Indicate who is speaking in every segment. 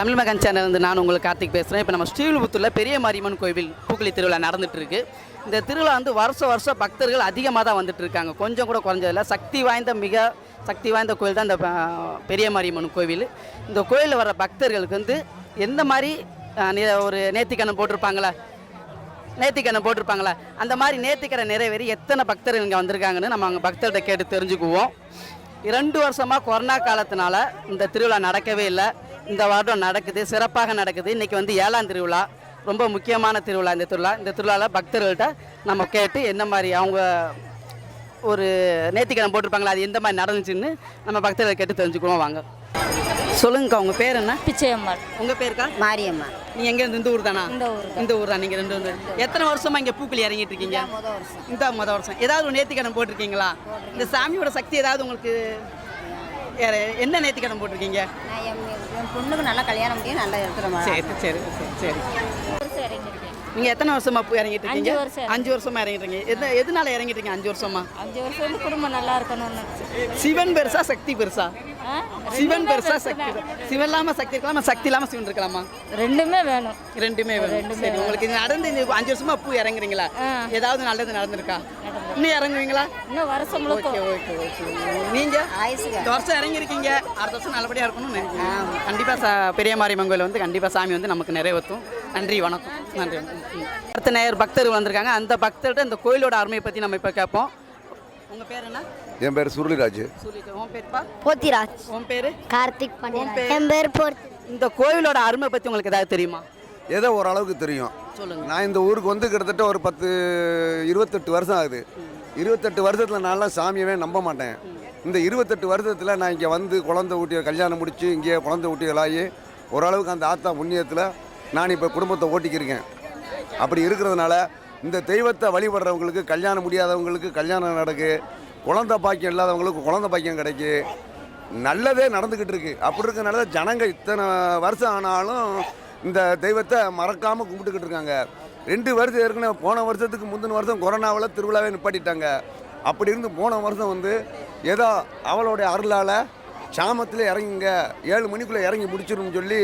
Speaker 1: தமிழ் மகன் சேனல் இருந்து நான் உங்களுக்கு கார்த்திக் பேசுகிறேன் இப்போ நம்ம ஸ்ரீவில்புத்தூரில் பெரிய மாரியம்மன் கோவில் பூக்குழி திருவிழா நடந்துட்டு இருக்கு இந்த திருவிழா வந்து வருஷம் வருஷம் பக்தர்கள் அதிகமாக தான் வந்துட்டு இருக்காங்க. கொஞ்சம் கூட குறைஞ்சதில்ல. சக்தி வாய்ந்த மிக சக்தி வாய்ந்த கோவில் தான் இந்த பெரிய மாரியம்மன் கோவில். இந்த கோயிலில் வர பக்தர்களுக்கு வந்து எந்த மாதிரி நே- ஒரு நேர்த்திக்கண்ணம் போட்டிருப்பாங்களா? நேர்த்திக்கண்ணம் போட்டிருப்பாங்களா? அந்த மாதிரி நேர்த்திக்கடை நிறைவேறி எத்தனை பக்தர்கள் இங்கே வந்திருக்காங்கன்னு நம்ம அங்கே பக்தர்கிட்ட கேட்டு தெரிஞ்சுக்குவோம். இரண்டு வருஷமாக கொரோனா காலத்தினால இந்த திருவிழா நடக்கவே இல்லை. இந்த வருடம் நடக்குது சிறப்பாக நடக்குது. இன்றைக்கி வந்து ஏழாம் திருவிழா ரொம்ப முக்கியமான திருவிழா இந்த திருவிழா. இந்த திருவிழாவில் பக்தர்கள்ட்ட நம்ம கேட்டு என்ன மாதிரி அவங்க ஒரு நேர்த்திக்கடன் போட்டிருப்பாங்களா அது எந்த மாதிரி நடந்துச்சுன்னு நம்ம பக்தர்களை கேட்டு தெரிஞ்சுக்குவோம் வாங்க. சொல்லுங்கக்கா உங்கள் பேர் என்ன?
Speaker 2: பிச்சையம்மாள்.
Speaker 1: உங்கள் பேருக்கா?
Speaker 2: மாரியம்மா.
Speaker 1: நீங்கள் எங்கே இந்த ஊர் தானா
Speaker 2: இந்த ஊர்
Speaker 1: இந்த ஊர் தான் நீங்கள் ரெண்டு ஊர் எத்தனை வருஷமா இங்கே பூக்கள் இறங்கிட்டு இருக்கீங்க? இந்த முத வருஷம். ஏதாவது ஒரு நேர்த்திக்கடன் போட்டிருக்கீங்களா? இந்த சாமியோட சக்தி ஏதாவது உங்களுக்கு என்ன நேர்த்திக்கடன் போட்டிருக்கீங்க?
Speaker 2: பொண்ணுக்கு நல்லா கல்யாணம் முடியும் நல்லா இருக்கிறோம்
Speaker 1: சரி சரி சரி சரி. நீங்க எத்தனை வருஷமா இறங்கிட்டு இருக்கீங்க?
Speaker 2: அஞ்சு வருஷம்
Speaker 1: அஞ்சு வருஷமா இறங்கிட்டு இருக்கீங்க. எது எதனால இறங்கிட்டு இருக்கீங்க அஞ்சு வருஷமா?
Speaker 2: அஞ்சு வருஷம் குடும்பம் நல்லா இருக்கணும்னு.
Speaker 1: சிவன் பெருசா சக்தி பெருசா? சிவன் பெருசா சக்தி? சிவன் இல்லாம சக்தி இருக்கலாமா? சக்தி இல்லாம சிவன் இருக்கலாமா?
Speaker 2: ரெண்டுமே வேணும்.
Speaker 1: ரெண்டுமே வேணும். சரி உங்களுக்கு நடந்து அஞ்சு வருஷமா பூ இறங்குறீங்களா? ஏதாவது நல்லது நடந்திருக்கா. இன்னும் இறங்குவீங்களா?
Speaker 2: இன்னும் வருஷம் முழுக்க
Speaker 1: ஓகே ஓகே ஓகே நீங்க? இந்த வருஷம் இறங்கியிருக்கீங்க. அடுத்த வருஷம் நல்லபடியா இருக்கணும்னு நினைக்கிறேன் கண்டிப்பா சா பெரிய மாரியம்மன் கோயில் வந்து கண்டிப்பா சாமி வந்து நமக்கு நிறைவேற்றும். நன்றி வணக்கம். நன்றி வணக்கம். அடுத்த நேயர் பக்தர்கள் வந்திருக்காங்க. அந்த பக்தர்கிட்ட இந்த கோயிலோட அருமையை பத்தி நம்ம இப்ப கேட்போம். உங்க பேர் என்ன?
Speaker 3: என் பேர் சுருளிராஜ்.
Speaker 1: உன் பேர்ப்பா
Speaker 4: போத்திராஜ்.
Speaker 1: உன் பேரு?
Speaker 4: கார்த்திக் பாண்டியன்? என் பேர்
Speaker 1: இந்த கோயிலோட அருமை பத்தி உங்களுக்கு ஏதாவது தெரியுமா?
Speaker 3: ஏதோ ஓரளவுக்கு தெரியும். நான் இந்த ஊருக்கு வந்து கிட்டத்தட்ட ஒரு பத்து இருபத்தெட்டு வருஷம் ஆகுது. இருபத்தெட்டு வருஷத்தில் நான்லாம் சாமியவே நம்ப மாட்டேன். இந்த இருபத்தெட்டு வருஷத்தில் நான் இங்கே வந்து குழந்தை ஊட்டி கல்யாணம் முடித்து இங்கே குழந்தை ஊட்டிகளாகி ஓரளவுக்கு அந்த ஆத்தா புண்ணியத்தில் நான் இப்போ குடும்பத்தை ஓட்டிக்கிருக்கேன். அப்படி இருக்கிறதுனால இந்த தெய்வத்தை வழிபடுறவங்களுக்கு கல்யாணம் முடியாதவங்களுக்கு கல்யாணம் நடக்கு குழந்தை பாக்கியம் இல்லாதவங்களுக்கு குழந்தை பாக்கியம் கிடைக்கு. நல்லதே நடந்துக்கிட்டு இருக்கு. அப்படி இருக்கனால தான் ஜனங்க இத்தனை வருஷம் ஆனாலும் இந்த தெய்வத்தை மறக்காமல் கும்பிட்டுக்கிட்டு இருக்காங்க. ரெண்டு வருஷம் ஏற்கனவே போன வருஷத்துக்கு முந்தின வருஷம் கொரோனாவில் திருவிழாவே நிப்பாட்டிட்டாங்க. அப்படி இருந்து போன வருஷம் வந்து ஏதோ அவளுடைய அருளால் சாமத்தில் இறங்குங்க ஏழு மணிக்குள்ளே இறங்கி முடிச்சிடும் சொல்லி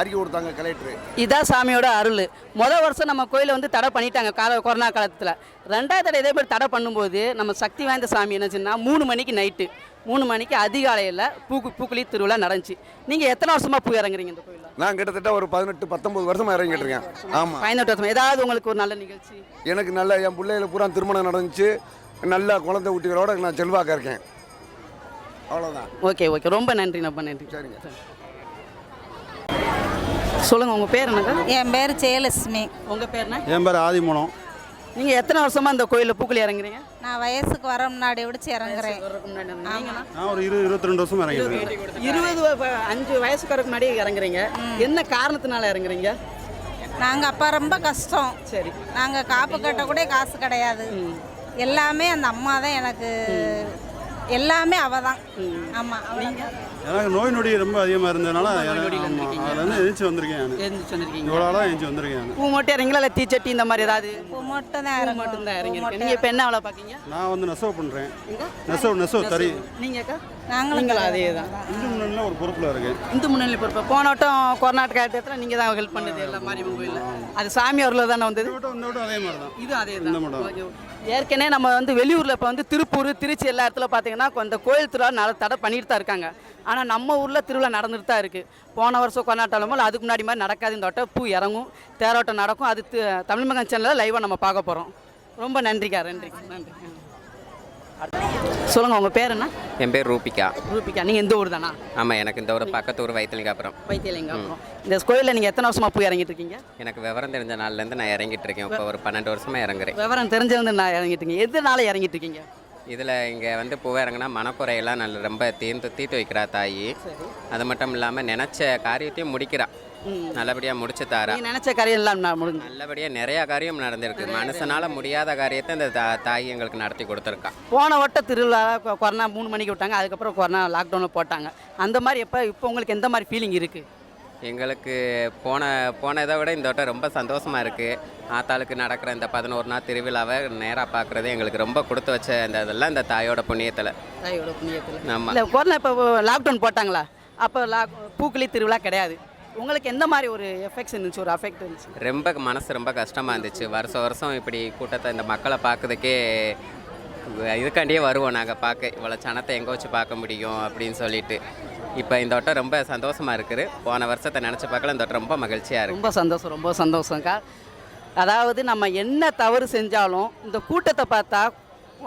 Speaker 3: அறிக்கை கொடுத்தாங்க கலெக்டர்
Speaker 1: இதான் சாமியோட அருள். முதல் வருஷம் நம்ம கோயிலை வந்து தடை பண்ணிட்டாங்க கால கொரோனா காலத்தில். ரெண்டாவது தடவை இதே மாதிரி தடை பண்ணும்போது நம்ம சக்தி வாய்ந்த சாமி என்னச்சுன்னா மூணு மணிக்கு நைட்டு மூணு மணிக்கு அதிகாலையில் பூக்கு பூக்குழி திருவிழா நடந்துச்சு. நீங்கள் எத்தனை வருஷமாக பூ இறங்குறீங்க இந்த கோயில்
Speaker 3: நான் கிட்டத்தட்ட ஒரு பதினெட்டு பத்தொம்பது வருஷமாக இறங்கிட்டு இருக்கேன் ஆமாம்
Speaker 1: பதினெட்டு வருஷம். ஏதாவது உங்களுக்கு ஒரு நல்ல நிகழ்ச்சி?
Speaker 3: எனக்கு நல்ல என் பிள்ளைகளை பூரா திருமணம் நடந்துச்சு. நல்ல குழந்தை குட்டிகளோட நான் செல்வாக்க இருக்கேன். அவ்வளோதான்
Speaker 1: ஓகே ஓகே. ரொம்ப நன்றி ரொம்ப நன்றி.
Speaker 3: சரிங்க.
Speaker 1: சொல்லுங்கள் உங்கள் பேர் என்னங்க?
Speaker 2: என் பேர் ஜெயலட்சுமி.
Speaker 1: உங்கள் பேர் என்ன
Speaker 5: என் பேர் ஆதிமூலம்.
Speaker 1: நீங்கள் எத்தனை வருஷமா இந்த கோயிலில் பூக்குழி இறங்குறீங்க?
Speaker 2: நான் வயசுக்கு வர முன்னாடி விடிச்சு இறங்குறேன்.
Speaker 5: நான் ஒரு இரு இருபத்தி ரெண்டு வருஷம் இருக்கேன்.
Speaker 1: இருபது அஞ்சு வயசுக்கு முன்னாடி இறங்குறீங்க. என்ன காரணத்தினால இறங்குறீங்க?
Speaker 2: நாங்கள் அப்பா ரொம்ப கஷ்டம்.
Speaker 1: சரி.
Speaker 2: நாங்கள் காப்பு கட்ட கூட காசு கிடையாது. எல்லாமே அந்த அம்மா தான் எனக்கு எல்லாமே அவ தான் ஆமாம்
Speaker 5: எனக்கு நோய் நொடி ரொம்ப அதிகமாக இருந்ததுனால அதுல எழுச்சி வந்திருக்கேன் நான்.
Speaker 1: எழுந்து சொன்னிருக்கீங்க
Speaker 5: இவ்வளோ ஆளாக எழுச்சி வந்திருக்கேன் நான்.
Speaker 1: பூ மட்டும் இறங்கல இல்லை தீச்சட்டி இந்த மாதிரி ஏதாவது?
Speaker 2: பூ மட்டும் தான்
Speaker 1: பூ
Speaker 2: இறங்கும்
Speaker 1: மட்டும் தான் இறங்கிருக்கீங்க நீங்கள் இப்போ என்ன வேலை பார்க்கீங்க
Speaker 5: நான் வந்து நெசவு பண்ணுறேன்
Speaker 1: எங்க?
Speaker 5: நெசவு நெசவு தறி.
Speaker 1: நீங்கக்கா
Speaker 2: நாங்களும்
Speaker 1: நீங்களும் அதே தான்.
Speaker 5: இந்து முன்னணியில் ஒரு பொறுப்பில் இருக்கேன்.
Speaker 1: இந்து முன்னணி பொறுப்பு. போன வட்டம் கொரோனா காலத்தில் நீங்கள் தான் ஹெல்ப் பண்ணது எல்லா மாரியம்மன் கோயிலில் அது சாமி அவரில் தானே வந்தது?
Speaker 5: இந்த வட்டம் இந்த வட்டம் அதே மாதிரி தான்.
Speaker 1: இது அதே
Speaker 5: இந்த
Speaker 1: தான். ஓகே. ஏற்கனவே நம்ம வந்து வெளியூரில் இப்போ வந்து திருப்பூர் திருச்சி எல்லா இடத்துல பார்த்தீங்கன்னா இந்த கோயில் திருவிழா நட தடை பண்ணிட்டு தான் இருக்காங்க. ஆனால் நம்ம ஊரில் திருவிழா நடந்துட்டு தான் இருக்குது போன வருஷம் கொண்டாட்டாலும் அதுக்கு முன்னாடி மாதிரி நடக்காது. இந்த வட்டம் பூ இறங்கும். தேரோட்டம் நடக்கும். அது தமிழ் மகன் சேனலில் லைவாக நம்ம பார்க்க போகிறோம் ரொம்ப நன்றிக்கா நன்றி. நன்றி. சொல்லுங்கள் உங்கள் பேர் என்ன?
Speaker 6: என் பேர் ரூபிகா.
Speaker 1: ரூபிகா நீங்கள் எந்த ஊர் தானா?
Speaker 6: ஆமாம் எனக்கு இந்த ஒரு பக்கத்து ஊர் வைத்தலிங்காப்புறம்
Speaker 1: வைத்தியலிங்கம் இந்த கோயிலில் நீங்கள் எத்தனை வருஷமாக பூ இறங்கிட்டு இருக்கீங்க?
Speaker 6: எனக்கு விவரம் தெரிஞ்ச நாள்லேருந்து நான் இறங்கிட்டு இருக்கேன். இப்போ ஒரு பன்னெண்டு வருஷமாக இறங்குறேன்.
Speaker 1: விவரம் தெரிஞ்சவங்க நான் இறங்கிட்டு இருக்கீங்க. எதனால இறங்கிட்டு இருக்கீங்க?
Speaker 6: இதில் இங்கே வந்து பூ இறங்கினா மனக்குறையெல்லாம் நல்ல ரொம்ப தீர்ந்து தீர்த்து வைக்கிறா தாயி. அது மட்டும் இல்லாமல் நினச்ச காரியத்தையும் முடிக்கிறா. நல்லபடியாக முடிச்சு தாரா.
Speaker 1: நீங்கள் நினச்ச கரையெல்லாம் நான் முடிஞ்சு.
Speaker 6: நல்லபடியாக நிறையா காரியம் நடந்திருக்கு. மனுஷனால் முடியாத காரியத்தை இந்த தா தாய் எங்களுக்கு நடத்தி கொடுத்துருக்கா.
Speaker 1: போன வட்ட திருவிழா கொ- கொரோனா மூணு மணிக்கு விட்டாங்க. அதுக்கப்புறம் கொரோனா லாக்டவுனில் போட்டாங்க. அந்த மாதிரி எப்போ இப்போ உங்களுக்கு எந்த மாதிரி ஃபீலிங் இருக்குது
Speaker 6: எங்களுக்கு போன போன இதை விட இந்த வட்டம் ரொம்ப சந்தோஷமாக இருக்குது ஆத்தாளுக்கு நடக்கிற இந்த பதினோரு நாள் திருவிழாவை நேராக பார்க்குறது எங்களுக்கு ரொம்ப கொடுத்து வச்ச இந்த இதெல்லாம் இந்த தாயோட புண்ணியத்தில்.
Speaker 1: தாயோட புண்ணியத்தில்.
Speaker 6: நம்ம
Speaker 1: இல்லை கொரோனா இப்போ லாக்டவுன் போட்டாங்களா? அப்போ லா பூக்குழி திருவிழா கிடையாது. உங்களுக்கு எந்த மாதிரி ஒரு எஃபெக்ட்ஸ் இருந்துச்சு ஒரு அஃபெக்ட் இருந்துச்சு?
Speaker 6: ரொம்ப மனசு ரொம்ப கஷ்டமாக இருந்துச்சு. வருஷம் வருஷம் இப்படி கூட்டத்தை இந்த மக்களை பார்க்கறதுக்கே இதுக்காண்டியே வருவோம் நாங்கள் பார்க்க. இவ்வளோ சனத்தை எங்கே வச்சு பார்க்க முடியும் அப்படின்னு சொல்லிட்டு. இப்போ இந்த வட்டம் ரொம்ப சந்தோஷமாக இருக்குது. போன வருஷத்தை நினச்சி பார்க்கல இந்த வட்டம் ரொம்ப மகிழ்ச்சியாக இருக்குது
Speaker 1: ரொம்ப சந்தோஷம் ரொம்ப சந்தோஷம்க்கா. அதாவது நம்ம என்ன தவறு செஞ்சாலும் இந்த கூட்டத்தை பார்த்தா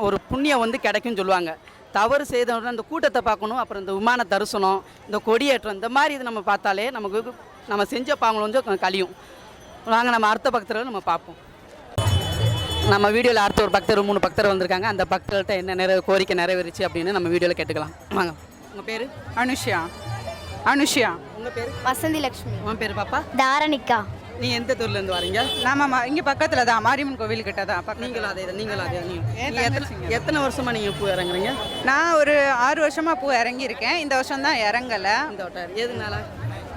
Speaker 1: ஒரு புண்ணியம் வந்து கிடைக்கும்னு சொல்லுவாங்க. தவறு செய்த உடனே இந்த கூட்டத்தை பார்க்கணும் அப்புறம் இந்த விமான தரிசனம் இந்த கொடியேற்றம் இந்த மாதிரி இது நம்ம பார்த்தாலே நமக்கு நம்ம செஞ்ச பாவங்கள் கொஞ்சம் கழியும். வாங்க நம்ம அடுத்த பக்தர்கள் நம்ம பார்ப்போம். நம்ம வீடியோவில் அடுத்த ஒரு பக்தர் மூணு பக்தர் வந்திருக்காங்க. அந்த பக்தர்கள்ட்ட என்ன நிறைய கோரிக்கை நிறைவேறிச்சு அப்படின்னு நம்ம வீடியோவில் கேட்டுக்கலாம். வாங்க. உங்கள் பேர்?
Speaker 4: அனுஷ்யா. அனுஷ்யா.
Speaker 1: உங்கள் பேர்?
Speaker 7: வசந்தி லக்ஷ்மி
Speaker 1: உன் பேர் பாப்பா?
Speaker 7: தாரணிகா
Speaker 1: நீ எந்த ஊர்லேருந்து வரீங்க?
Speaker 4: நாம இங்கே பக்கத்தில் தான் மாரியம்மன் கோவில் கிட்ட தான்.
Speaker 1: நீங்களும் அதே தான் நீங்களும் அதே எத்தனை? எத்தனை வருஷமா நீங்க பூ இறங்குறீங்க?
Speaker 4: நான் ஒரு ஆறு வருஷமா பூ இறங்கியிருக்கேன். இந்த வருஷம் தான் இறங்கலை.
Speaker 1: இந்த வட்டம் எதுனால?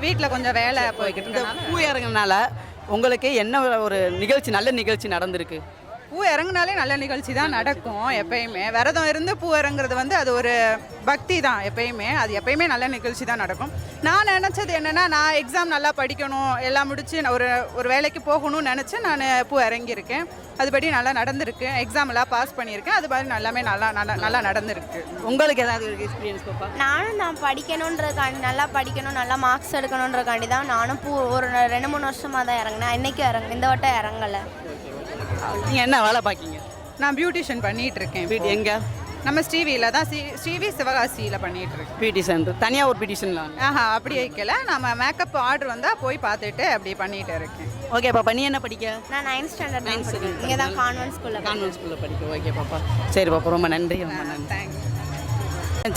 Speaker 4: வீட்டில் கொஞ்சம் வேலை போய்கிட்டு
Speaker 1: இந்த பூ இறங்குனால உங்களுக்கு என்ன ஒரு நிகழ்ச்சி நல்ல நிகழ்ச்சி நடந்திருக்கு?
Speaker 4: பூ இறங்குனாலே நல்ல நிகழ்ச்சி தான் நடக்கும் எப்பயுமே. விரதம் இருந்து பூ இறங்குறது வந்து அது ஒரு பக்தி தான் எப்பயுமே. அது எப்பயுமே நல்ல நிகழ்ச்சி தான் நடக்கும். நான் நினச்சது என்னென்னா நான் எக்ஸாம் நல்லா படிக்கணும் எல்லாம் முடிச்சு நான் ஒரு ஒரு வேலைக்கு போகணும்னு நினச்சி நான் பூ இறங்கியிருக்கேன். அதுபடி நல்லா நடந்திருக்கு. எக்ஸாம் எல்லாம் பாஸ் பண்ணியிருக்கேன். அது மாதிரி நல்லாமே நல்லா நல்லா நல்லா நடந்திருக்கு.
Speaker 1: உங்களுக்கு ஏதாவது ஒரு எக்ஸ்பீரியன்ஸ் பாப்பா?
Speaker 7: நானும் நான் படிக்கணுன்றதுக்காண்டி நல்லா படிக்கணும் நல்லா மார்க்ஸ் எடுக்கணுன்றதுக்காண்டி தான் நானும் பூ ஒரு ரெண்டு மூணு வருஷமாக தான் இறங்கினேன். இன்னைக்கு இறங்க இந்த வட்டம் இறங்கலை.
Speaker 1: நீங்க என்ன வேலை பார்க்கீங்க?
Speaker 4: நான் பியூட்டிஷியன் பண்ணிட்டு இருக்கேன் இப்போ.
Speaker 1: எங்க?
Speaker 4: நம்ம ஸ்ரீவியில் தான் ஸ்ரீ ஸ்ரீவி சிவகாசியில் பண்ணிட்டு இருக்கேன்
Speaker 1: பிடி சென்டர் தனியா ஒரு பிடிஷன்லாம்
Speaker 4: ஆஹா அப்படி வைக்கல. நம்ம மேக்கப் ஆர்டர் வந்தால் போய் பார்த்துட்டு அப்படி பண்ணிட்டு இருக்கேன்.
Speaker 1: ஓகே பாப்பா நீ என்ன படிக்க?
Speaker 7: நான் நைன்த் ஸ்டாண்டர்ட்
Speaker 1: Ninth
Speaker 7: தான்
Speaker 1: standard.
Speaker 7: இங்கே தான் கான்வென்ட் ஸ்கூலில்
Speaker 1: கான்வென்ட் ஸ்கூலில் படிக்க. ஓகே பாப்பா. சரி பாப்பா ரொம்ப நன்றி ரொம்ப நன்றி.
Speaker 4: தேங்க்ஸ்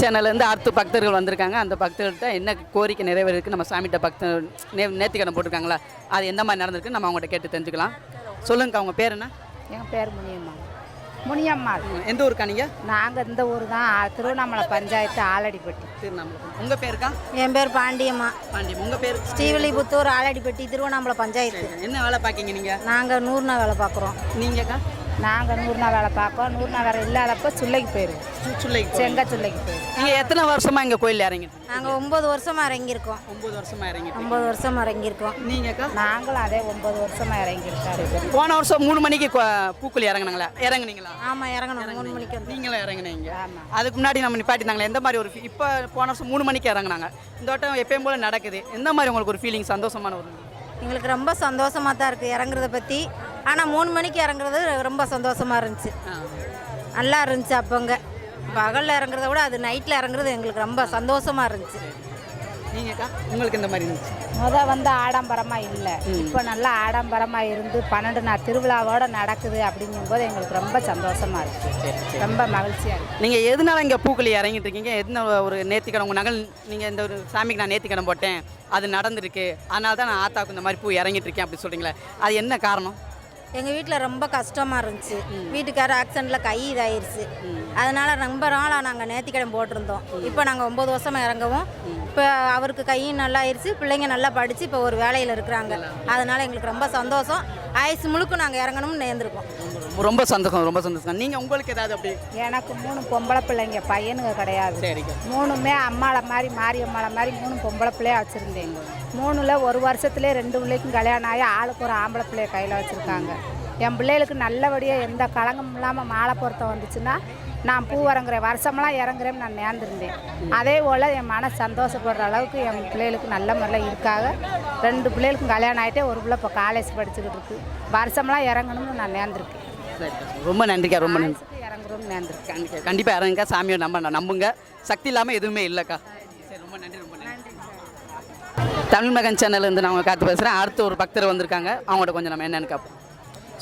Speaker 1: சேனல்லேருந்து அடுத்த பக்தர்கள் வந்திருக்காங்க. அந்த பக்தர்கள்ட்ட என்ன கோரிக்கை நிறைவேறிருக்கு நம்ம சாமிகிட்ட பக்தர் நே நேர்த்திக்கடன் போட்டிருக்காங்களா? அது எந்த மாதிரி நடந்திருக்கு? நம்ம அவங்கள்ட்ட கேட்டு தெரிஞ்சுக்கலாம். சொல்லுங்கக்கா அவங்க பேர் என்ன?
Speaker 8: என் பேர் முனியம்மா. முனியம்மா.
Speaker 1: எந்த ஊருக்கா நீங்கள்
Speaker 8: நாங்கள் இந்த ஊர் தான் திருவண்ணாமலை பஞ்சாயத்து ஆலடிப்பட்டி.
Speaker 1: திருவண்ணாமலை. உங்கள் பேருக்கா?
Speaker 2: என் பேர் பாண்டியம்மா.
Speaker 1: பாண்டியம் உங்கள் பேர்?
Speaker 2: ஸ்ரீவில்லிபுத்தூர் ஆலடிப்பட்டி திருவண்ணாமலை பஞ்சாயத்து.
Speaker 1: என்ன வேலை பார்க்கீங்க நீங்கள்
Speaker 2: நாங்கள் நூறுனா வேலை பார்க்குறோம்.
Speaker 1: நீங்கக்கா?
Speaker 8: நாங்கள் நூறுனா வேலை பார்க்கோம் நூறுனா வேலை இல்லாதப்போ சுள்ளைக்கு போயிடுவோம்
Speaker 1: சுல்லை
Speaker 8: செங்க சுள்ளைக்கு போயிடுவோம்
Speaker 1: நீங்கள் எத்தனை வருஷமா இங்கே கோயில் இறங்கிட்டு
Speaker 2: நாங்கள் ஒம்பது வருஷமாக இறங்கியிருக்கோம்.
Speaker 1: ஒம்பது வருஷமா இறங்கிட்டு
Speaker 2: ஒம்பது வருஷமாக இறங்கியிருக்கோம்.
Speaker 1: நீங்கக்கா?
Speaker 8: நாங்களும் அதே ஒன்பது வருஷமா இறங்கியிருக்காரு
Speaker 1: போன வருஷம் மூணு மணிக்கு பூக்குழி இறங்குனாங்களா? இறங்குனீங்களா?
Speaker 2: ஆமாம் இறங்கணும் மூணு மணிக்கு
Speaker 1: நீங்களும் இறங்குனீங்க. அதுக்கு முன்னாடி நம்ம நிப்பாட்டினாங்களே எந்த மாதிரி ஒரு இப்போ போன வருஷம் மூணு மணிக்கு இறங்குனாங்க. இந்த வட்டம் எப்பயும் போல நடக்குது. எந்த மாதிரி உங்களுக்கு ஒரு ஃபீலிங் சந்தோஷமான ஒரு
Speaker 2: எங்களுக்கு ரொம்ப சந்தோஷமாக தான் இருக்குது இறங்குறத பற்றி ஆனால் மூணு மணிக்கு இறங்குறது ரொம்ப சந்தோஷமாக இருந்துச்சு. நல்லா இருந்துச்சு அப்போங்க. பகலில் இறங்குறத விட அது நைட்டில் இறங்குறது எங்களுக்கு ரொம்ப சந்தோஷமாக இருந்துச்சு.
Speaker 1: நீங்கக்கா உங்களுக்கு இந்த மாதிரி இருந்துச்சு?
Speaker 8: முத வந்து ஆடம்பரமாக இல்லை. இப்போ நல்லா ஆடம்பரமாக இருந்து பன்னெண்டு நாள் திருவிழாவோட நடக்குது அப்படிங்கும்போது எங்களுக்கு ரொம்ப சந்தோஷமா இருக்கு. ரொம்ப மகிழ்ச்சியாக இருக்கு.
Speaker 1: நீங்கள் எதனால இங்கே பூக்குழி இறங்கிட்டு இருக்கீங்க? எதுன ஒரு நேர்த்திக்கடன் உங்கள் நகல் நீங்கள் இந்த ஒரு சாமிக்கு நான் நேர்த்திக்கடன் போட்டேன். அது நடந்திருக்கு. அதனால தான் நான் ஆத்தாக்கு இந்த மாதிரி பூ இறங்கிட்டு இருக்கேன் அப்படி சொல்கிறீங்களே அது என்ன காரணம்?
Speaker 2: எங்கள் வீட்டில் ரொம்ப கஷ்டமாக இருந்துச்சு. வீட்டுக்காரர் ஆக்சிடெண்ட்டில் கை இதாயிருச்சு. அதனால் ரொம்ப நாளாக நாங்கள் நேர்த்திக்கடன் போட்டிருந்தோம். இப்போ நாங்கள் ஒம்பது வருஷமாக இறங்கவும் இப்போ அவருக்கு கையும் நல்லா ஆயிடுச்சு பிள்ளைங்க நல்லா படித்து இப்போ ஒரு வேலையில் இருக்கிறாங்க. அதனால் எங்களுக்கு ரொம்ப சந்தோஷம். ஆயுசு முழுக்க நாங்கள் இறங்கணும்னு நேர்ந்துருக்கோம்.
Speaker 1: ரொம்ப சந்தோஷம் ரொம்ப சந்தோஷம். நீங்கள் உங்களுக்கு ஏதாவது அப்படி?
Speaker 8: எனக்கு மூணு பொம்பளை பிள்ளைங்க பையனுங்க கிடையாது.
Speaker 1: சரிக்கா
Speaker 8: மூணுமே அம்மாளை மாதிரி மாரியம்மாளை மாதிரி மூணு பொம்பளை பிள்ளைய வச்சுருந்தேங்க. மூணுல ஒரு வருஷத்துலேயே ரெண்டு பிள்ளைக்கும் கல்யாணம் ஆகி ஆளுக்கு ஒரு ஆம்பளை பிள்ளைய கையில் வச்சுருக்காங்க. என் பிள்ளைகளுக்கு நல்லபடியாக எந்த களங்கம் இல்லாமல் மாலை பொருத்தம் வந்துச்சுன்னா நான் பூ இறங்குறேன் வருஷமெல்லாம் இறங்குறேன்னு நான் நேர்ந்துருந்தேன். அதே போல் என் மன சந்தோஷப்படுற அளவுக்கு என் பிள்ளைகளுக்கு நல்ல முறையில் இருக்காக ரெண்டு பிள்ளைகளுக்கும் கல்யாணம் ஆகிட்டே ஒரு பிள்ளை இப்போ காலேஜ் படிச்சுக்கிட்டு இருக்கு. வருஷமெல்லாம் இறங்கணும்னு நான் நேர்ந்திருக்கேன்.
Speaker 1: சரிக்கா ரொம்ப நன்றிக்கா ரொம்ப நன்றி.
Speaker 8: ஆயுசுக்கு இறங்குறோம்னு நேர்ந்திருக்கேன்
Speaker 1: கண்டிப்பாக இறங்குங்க சாமியை நம்ம நம்புங்க. சக்தி இல்லாமல் எதுவுமே இல்லைக்கா. சரி ரொம்ப நன்றி ரொம்ப நன்றி. தமிழ் மகன் சேனல்ல இருந்து நான் காத்து பேசுகிறேன் அடுத்து ஒரு பக்தர் வந்திருக்காங்க. அவங்கள்ட்ட கொஞ்சம் நம்ம என்னன்னு கேட்போம்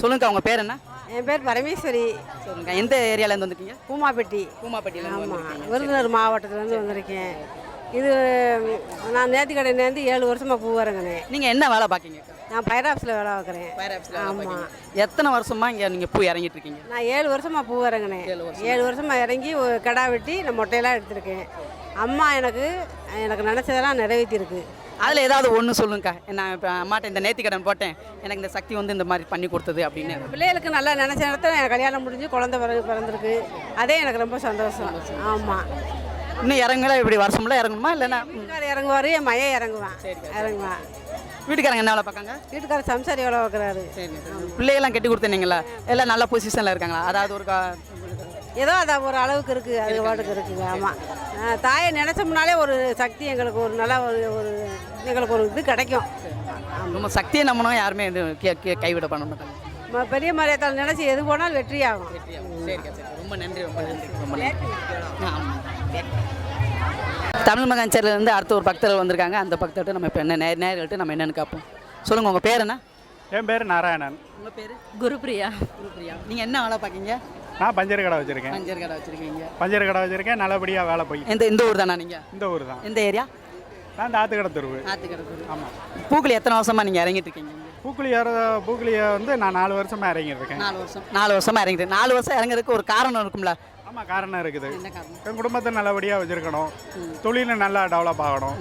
Speaker 1: சொல்லுங்கக்கா அவங்க பேர் என்ன?
Speaker 9: என் பேர் பரமேஸ்வரி.
Speaker 1: சொல்லுங்க எந்த ஏரியாலேருந்து வந்திருக்கீங்க?
Speaker 9: பூமாப்பட்டி.
Speaker 1: பூமாப்பட்டியிலேருந்து
Speaker 9: ஆமாம்
Speaker 1: வந்திருக்கீங்க.
Speaker 9: விருதுநகர் மாவட்டத்துலேருந்து வந்திருக்கேன். இது நான் நேர்த்திக்கடையிலேருந்து ஏழு வருஷமாக பூ இறங்கினேன்.
Speaker 1: நீங்கள் என்ன வேலை பார்க்கீங்க
Speaker 9: நான் ஃபயர் ஆஃபீஸில் வேலை பார்க்குறேன்.
Speaker 1: ஃபயர் ஆஃபீஸில்
Speaker 9: ஆமாம்
Speaker 1: எத்தனை வருஷமா இங்கே நீங்கள் பூ இறங்கிட்டு இருக்கீங்க
Speaker 9: நான் ஏழு வருஷமாக பூ இறங்கினேன்.
Speaker 1: ஏழு வருஷம்.
Speaker 9: ஏழு வருஷமாக இறங்கி ஒரு கடா வெட்டி நான் மொட்டையெல்லாம் எடுத்திருக்கேன். அம்மா எனக்கு எனக்கு நினச்சதெல்லாம் நிறைவேற்றிருக்கு
Speaker 1: அதில் ஏதாவது ஒன்று சொல்லுங்கக்கா. நான் இப்போ அம்மாட்ட இந்த நேர்த்திக்கடன் போட்டேன். எனக்கு இந்த சக்தி வந்து இந்த மாதிரி பண்ணி கொடுத்தது அப்படின்னு.
Speaker 9: பிள்ளைகளுக்கு நல்லா நினச்ச நேரத்தில் எனக்கு கல்யாணம் முடிஞ்சு குழந்தை பிறகு பிறந்திருக்கு. அதே எனக்கு ரொம்ப சந்தோஷம். ஆமாம்
Speaker 1: இன்னும் இறங்கல இப்படி வருஷம்ல இறங்கணுமா? இல்லைன்னா
Speaker 9: இறங்குவார் என் மையன் இறங்குவான். இறங்குவான்.
Speaker 1: வீட்டுக்காரங்க என்ன வேலை பார்க்காங்க?
Speaker 9: வீட்டுக்காரர் சம்சாரி எவ்வளோ வைக்கிறாரு
Speaker 1: பிள்ளைகள்லாம் கட்டி கொடுத்தீங்களா எல்லாம் நல்ல பொசிஷனில் இருக்காங்களா? அதாவது ஒரு
Speaker 9: ஏதோ அது ஒரு அளவுக்கு இருக்குது அது பாட்டுக்கு இருக்குங்க ஆமாம் தாயை நினச்சோம்னாலே ஒரு சக்தி எங்களுக்கு ஒரு நல்ல ஒரு ஒரு எங்களுக்கு ஒரு இது கிடைக்கும்.
Speaker 1: நம்ம சக்தியை நம்பணும் யாருமே இது கைவிட பண்ண மாட்டாங்க
Speaker 9: பெரிய மரியாதை நினச்சி எது போனாலும் வெற்றியாகும்.
Speaker 1: ரொம்ப நன்றி ரொம்ப நன்றி ரொம்ப நன்றி. தமிழ் மகாஞ்சரிலேருந்து அடுத்த ஒரு பக்தர்கள் வந்திருக்காங்க. அந்த பக்தர்கிட்ட நம்ம இப்போ என்ன நேர் நேர்கள்ட்ட நம்ம என்னென்னு கேட்போம் சொல்லுங்கள் உங்கள் பேர் என்ன?
Speaker 5: என் பேர் நாராயணன்.
Speaker 1: உங்கள் பேர்?
Speaker 2: குருப்பிரியா
Speaker 1: குருப்பிரியா நீங்கள் என்ன வேலை பார்க்கீங்க
Speaker 5: நான் பஞ்சர் கடை வச்சுருக்கேன்.
Speaker 1: பஞ்சர் கடை வச்சுருக்கீங்க.
Speaker 5: பஞ்சர் கடை வச்சுருக்கேன். நல்லபடியாக வேலை போய்.
Speaker 1: எந்த இந்த ஊர் தானா நீங்கள்
Speaker 5: இந்த ஊர் தான்.
Speaker 1: எந்த ஏரியா?
Speaker 5: நான் இந்த ஆத்துக்கடை தெருவு.
Speaker 1: ஆத்துக்கடை
Speaker 5: ஆமாம்
Speaker 1: பூக்குழி எத்தனை வருஷமாக நீங்கள் இறங்கிட்டு இருக்கீங்க?
Speaker 5: பூக்குழி ஏற பூக்குழியை வந்து நான் நாலு வருஷமாக இறங்கிட்டு இருக்கேன்.
Speaker 1: நாலு வருஷம். நாலு வருஷமாக இறங்கிட்டு நாலு வருஷம் இறங்குறதுக்கு ஒரு காரணம் இருக்கும்ல.
Speaker 5: ஆமாம் காரணம் இருக்குது. என் குடும்பத்தை நல்லபடியாக வச்சுருக்கணும். தொழிலை நல்லா டெவலப் ஆகணும்.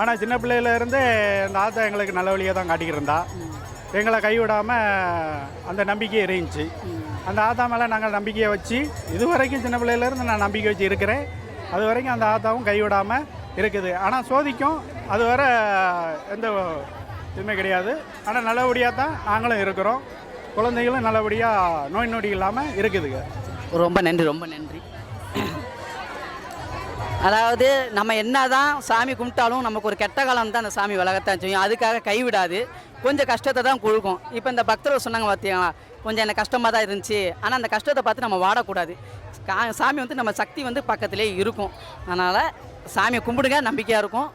Speaker 5: ஆனால் சின்ன பிள்ளையில இருந்தே அந்த ஆத்தா எங்களுக்கு நல்ல வழியாக தான் காட்டிக்கிட்டு இருந்தா எங்களை கைவிடாமல் அந்த நம்பிக்கை இருந்துச்சு. அந்த ஆத்தா மேலே நாங்கள் நம்பிக்கையை வச்சு இது வரைக்கும் சின்ன பிள்ளையிலேருந்து நான் நம்பிக்கை வச்சு இருக்கிறேன். அது வரைக்கும் அந்த ஆத்தாவும் கைவிடாமல் இருக்குது. ஆனால் சோதிக்கும். அது வர எந்த இதுவுமே கிடையாது. ஆனால் நல்லபடியாக தான் நாங்களும் இருக்கிறோம். குழந்தைகளும் நல்லபடியாக நோய் நொடி இல்லாமல் இருக்குதுங்க.
Speaker 1: ரொம்ப நன்றி ரொம்ப நன்றி. அதாவது நம்ம என்ன தான் சாமி கும்பிட்டாலும் நமக்கு ஒரு கெட்ட காலம் தான் அந்த சாமி விலகத்தான் செய்யும். அதுக்காக கைவிடாது. கொஞ்சம் கஷ்டத்தை தான் கொடுக்கும். இப்போ இந்த பக்தர்கள் சொன்னாங்க பார்த்தீங்களா கொஞ்சம் எனக்கு கஷ்டமாக தான் இருந்துச்சு. ஆனால் அந்த கஷ்டத்தை பார்த்து நம்ம வாடக்கூடாது. கா- சாமி வந்து நம்ம சக்தி வந்து பக்கத்திலே இருக்கும். அதனால் சாமியை கும்பிடுங்க நம்பிக்கையாக இருக்கும்.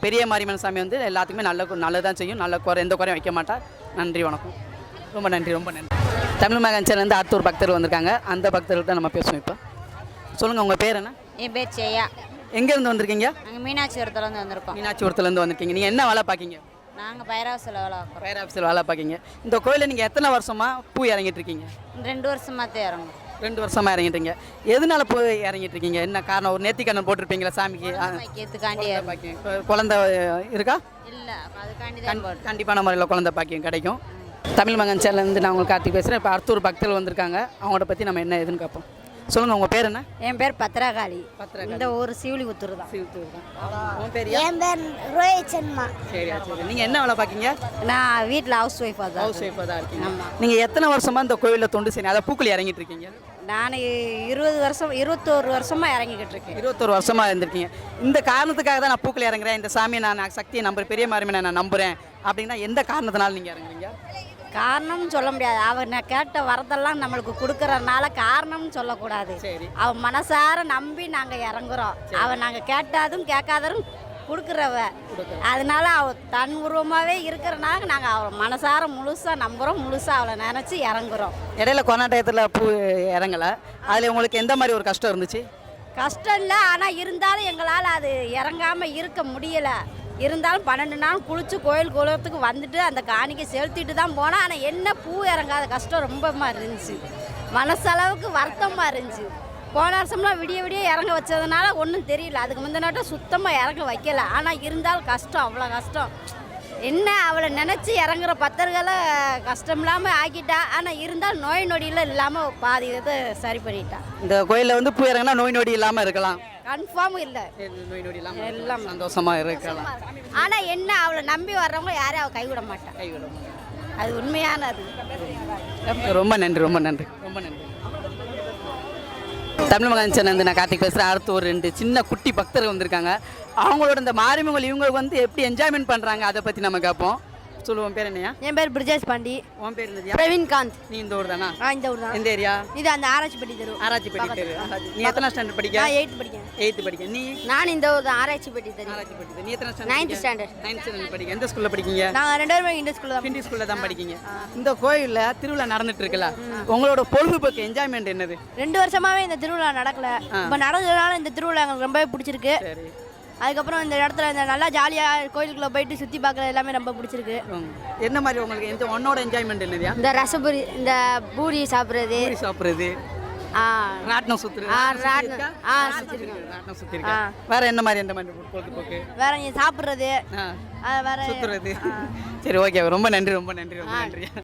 Speaker 1: பெரிய மாரியம்மன் சாமி வந்து எல்லாத்துக்குமே நல்ல நல்லதான் செய்யும். நல்ல குறை எந்த குறையும் வைக்க மாட்டா நன்றி வணக்கம். ரொம்ப நன்றி ரொம்ப நன்றி. தமிழ் மகன்சிலேருந்து அடுத்த ஒரு பக்தர் வந்திருக்காங்க. அந்த பக்தர்கள்ட்ட நம்ம பேசுவோம் இப்போ. சொல்லுங்கள் உங்கள் பேர் என்ன?
Speaker 2: என் பேர் ஜெயா.
Speaker 1: எங்கேருந்து வந்திருக்கீங்க?
Speaker 2: நாங்கள் மீனாட்சிபுரத்துலேருந்து வந்திருக்கோம்.
Speaker 1: மீனாட்சிபுரத்துலேருந்து வந்திருக்கீங்க. நீங்கள் என்ன வேலை பார்க்கீங்க?
Speaker 2: நாங்கள் பைராவசில் வேலை பார்க்குறோம்.
Speaker 1: ஆஃபீஸில் வேலை பார்க்கீங்க. இந்த கோயிலில் நீங்கள் எத்தனை வருஷமாக பூ இறங்கிட்டு இருக்கீங்க?
Speaker 2: ரெண்டு வருஷமாக தான் இறங்கும்
Speaker 1: ரெண்டு வருஷமாக இறங்கிட்டீங்க எதனால பூ இறங்கிட்டு இருக்கீங்க? என்ன காரணம்? ஒரு நேர்த்திக்கண்ணன் போட்டிருப்பீங்களா சாமிக்கு?
Speaker 2: வைக்கிறதுக்காண்டி
Speaker 1: குழந்தை இருக்கா?
Speaker 2: இல்லை அதுக்காண்டி
Speaker 1: கண் கண்டிப்பான முறையில் குழந்தை பாக்கியம் கிடைக்கும். தமிழ் மகன் சேனல்லேருந்து நான் உங்களுக்கு கார்த்திக் பேசுகிறேன். இப்போ அடுத்த ஒரு பக்தர்கள் வந்திருக்காங்க. அவங்கள பற்றி நம்ம என்ன ஏதுன்னு பார்ப்போம். சொல்லுங்கள் உங்கள் பேர் என்ன?
Speaker 2: என் பேர் பத்ரகாளி. இந்த ஊர் சிவிலிபுத்தூர் தான்.
Speaker 1: உன் பேர்
Speaker 7: என் பேர் ரோஹித் சர்மா.
Speaker 1: சரியா சரி. நீங்கள் என்ன வேலை பார்க்கீங்க?
Speaker 2: நான் வீட்டில் ஹவுஸ் ஒய்ஃபாக தான்
Speaker 1: ஹவுஸ் ஒய்ஃபாக தான் இருக்கீங்க. நீங்கள் எத்தனை வருஷமாக இந்த கோயிலில் தொண்டு செய்யணும் அதை பூக்குழி இறங்கிட்டு இருக்கீங்க.
Speaker 2: நான் இருபது வருஷம் இருபத்தோரு வருஷமாக இறங்கிக்கிட்டு இருக்கேன்.
Speaker 1: இருபத்தொரு வருஷமாக இருந்திருக்கீங்க. இந்த காரணத்துக்காக தான் நான் பூக்குழி இறங்குறேன். இந்த சாமியை நான் சக்தியை நம்புறேன் பெரிய மாரியம்மனை நான் நம்புகிறேன் அப்படின்னா எந்த காரணத்தினால நீங்கள் இறங்குறீங்க?
Speaker 2: காரணம்னு சொல்ல முடியாது. அவ நான் கேட்ட வரதெல்லாம் நம்மளுக்கு கொடுக்கறதுனால காரணம்னு சொல்லக்கூடாது.
Speaker 1: சரி.
Speaker 2: அவ மனசார நம்பி நாங்கள் இறங்குறோம். அவ நாங்கள் கேட்டாதும் கேட்காதரும் கொடுக்குறவ. அதனால அவ தன் உருவமாகவே இருக்கிறனால நாங்கள் அவளை மனசார முழுசாக நம்புகிறோம் முழுசாக அவளை நினச்சி இறங்குறோம்.
Speaker 1: இடையில கொண்டாட்டத்தில் பூ இறங்கலை. அதில் உங்களுக்கு எந்த மாதிரி ஒரு கஷ்டம் இருந்துச்சு?
Speaker 2: கஷ்டம் இல்லை ஆனால் இருந்தாலும் எங்களால் அது இறங்காமல் இருக்க முடியலை. இருந்தாலும் பன்னெண்டு நாள் குளிச்சு கோயில் குளத்துக்கு வந்துட்டு அந்த காணிக்கை செலுத்திட்டு தான் போனோம் ஆனால் என்ன பூ இறங்காத கஷ்டம் ரொம்பமா இருந்துச்சு. மனசளவுக்கு வருத்தமாக இருந்துச்சு. போன வருஷம்லாம் விடிய விடிய இறங்க வச்சதுனால ஒன்றும் தெரியல. அதுக்கு முந்தின நாட்டம் சுத்தமாக இறங்க வைக்கல. ஆனால் இருந்தாலும் கஷ்டம். அவ்வளோ கஷ்டம். என்ன அவளை நினச்சி இறங்குற பத்தர்களை கஷ்டம் இல்லாமல் ஆக்கிட்டா? ஆனால் இருந்தாலும் நோய் நொடியில் இல்லாமல் பாதி இதை சரி பண்ணிட்டா.
Speaker 1: இந்த கோயிலில் வந்து பூ இறங்கினா நோய் நொடி இல்லாமல் இருக்கலாம்.
Speaker 2: கன்ஃபார்ம் இல்லை.
Speaker 1: நோய் நொடி
Speaker 2: எல்லாம்.
Speaker 1: சந்தோஷமாக இருக்கலாம்.
Speaker 2: ஆனால் என்ன அவளை நம்பி வர்றவங்க யாரையும் அவள் கைவிட மாட்டான் அது உண்மையானது.
Speaker 1: ரொம்ப நன்றி ரொம்ப நன்றி. ரொம்ப நன்றி. தமிழ் மகன் சேனல் நான் கார்த்திக் பேசுகிறேன் அடுத்து ஒரு ரெண்டு சின்ன குட்டி பக்தர்கள் வந்திருக்காங்க. அவங்களோட இந்த மாரிமங்கல் இவங்க வந்து எப்படி என்ஜாய்மெண்ட் பண்ணுறாங்க அதை பற்றி நம்ம கேட்போம். சொல்லுவோம் பேர் என்னையா?
Speaker 2: என் பேர் பிரிஜேஷ் பாண்டி.
Speaker 1: உன் பேர் என்னதியா
Speaker 2: பிரவீன்காந்த்.
Speaker 1: நீ இந்த ஊர் தானா?
Speaker 2: ஆ இந்த ஊர் தான்.
Speaker 1: எந்த ஏரியா?
Speaker 2: இது அந்த தெரு.
Speaker 1: ஆராய்ச்சிப்பட்டி தெரு. ஆராய்ச்சி. நீ எத்தனை ஸ்டாண்டர்ட் படிக்க
Speaker 2: நான் எயித்து படிக்கேன்
Speaker 1: எயித்து படிக்க நீ?
Speaker 2: நான் இந்த ஊர் தான் ஆராய்ச்சிப்பட்டி தெரு.
Speaker 1: ஆராய்ச்சிப்பட்டி தெரு. நீ எத்தனை
Speaker 2: Ninth standard.
Speaker 1: நைன்த் ஸ்டாண்டர்ட் படிக்க எந்த ஸ்கூலில் படிக்கீங்க?
Speaker 2: நாங்கள் ரெண்டு பேருமே இந்த ஸ்கூலில் தான்
Speaker 1: பிண்டி ஸ்கூலில் தான் படிக்கீங்க. இந்த கோயிலில் திருவிழா நடந்துட்டு இருக்குல்ல உங்களோட பொழுதுபோக்கு என்ஜாய்மெண்ட் என்னது?
Speaker 2: ரெண்டு வருஷமாவே இந்த திருவிழா நடக்கல. இப்போ நடந்ததுனால இந்த திருவிழா எங்களுக்கு ரொம்பவே பிடிச்சிருக்கு.
Speaker 1: சரி.
Speaker 2: அதுக்கப்புறம் இந்த இடத்துல இந்த நல்லா ஜாலியாக கோயிலுக்குள்ளே போயிட்டு சுற்றி பார்க்குறது எல்லாமே ரொம்ப பிடிச்சிருக்கு.
Speaker 1: என்ன மாதிரி உங்களுக்கு எந்த உன்னோட என்ஜாய்மெண்ட் என்னதுயா
Speaker 2: இந்த ரசபுரி இந்த பூரி சாப்பிட்றது.
Speaker 1: பூரி சாப்பிட்றது. ராட்டினம் சுத்துறது.
Speaker 2: ஆ,
Speaker 1: ராட்டினம். சுத்திருக்கா? வேற என்ன மாதிரி எந்த மாதிரி பொழுதுபோக்கு?
Speaker 2: வேற நீ சாப்பிட்றது. வேற
Speaker 1: சுத்துறது. சரி ஓகே. ரொம்ப நன்றி ரொம்ப நன்றி ரொம்ப நன்றி.